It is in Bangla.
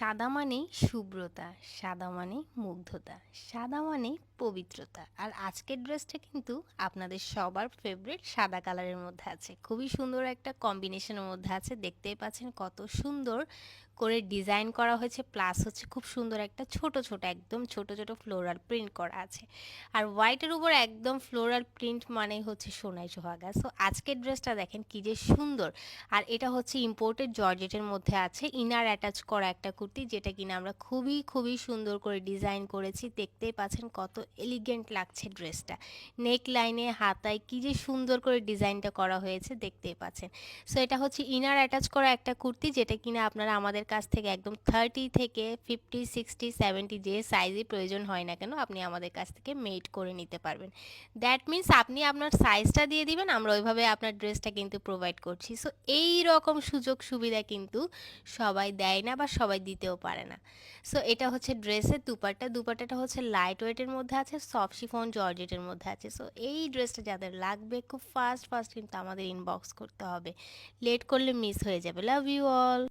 সাদা মানেই শুভ্রতা, সাদা মানেই মুগ্ধতা, সাদা মানেই পবিত্রতা। আর আজকের ড্রেসটা কিন্তু আপনাদের সবার ফেভারিট সাদা কালারের মধ্যে আছে। খুবই সুন্দর একটা কম্বিনেশনের মধ্যে আছে। দেখতেই পাচ্ছেন কত সুন্দর করে ডিজাইন করা হয়েছে। প্লাস হচ্ছে খুব সুন্দর একটা ছোট ছোট, একদম ছোট ছোট ফ্লোরাল প্রিন্ট করা আছে। আর হোয়াইটের উপর একদম ফ্লোরাল প্রিন্ট মানে হচ্ছে সোনাই সোহাগা। সো আজকের ড্রেসটা দেখেন কি যে সুন্দর। আর এটা হচ্ছে ইম্পোর্টেড জর্জেটের মধ্যে আছে। ইনার অ্যাটাচ করা একটা কুর্তি যেটা কিনা আমরা খুবই খুবই সুন্দর করে ডিজাইন করেছি, দেখতেই পাচ্ছেন কত এলিগেন্ট লাগছে ড্রেসটা নেক লাইনে হাতায় কি যে সুন্দর করে ডিজাইনটা করা হয়েছে, দেখতেই পাচ্ছেন। সো এটা হচ্ছে ইনার অ্যাটাচ করা একটা কুর্তি যেটা কিনা আপনারা আমাদের কাছ থেকে একদম থার্টি থেকে ফিফটি সিক্সটি সেভেন্টি যে সাইজে প্রয়োজন হয় না কেন, আপনি আমাদের কাছ থেকে মেড করে নিতে পারবেন। দ্যাট মিন্স আপনি আপনার সাইজটা দিয়ে দিবেন, আমরা ওইভাবে আপনার ড্রেসটা কিন্তু প্রোভাইড করছি। সো এই রকম সুযোগ সুবিধা কিন্তু সবাই দেয় না বা সবাই দিতেও পারে না। সো এটা হচ্ছে ড্রেসের দুপাট্টা। দুপাট্টাটা হচ্ছে লাইট ওয়েটের মধ্যে আছে সফট শিফন জর্জেটের মধ্যে আছে। সো এই ড্রেসটা যাদের লাগবে, খুব ফাস্ট ফাস্ট কিন্তু আমাদের ইনবক্স করতে হবে। লেট করলে মিস হয়ে যাবে। Love you all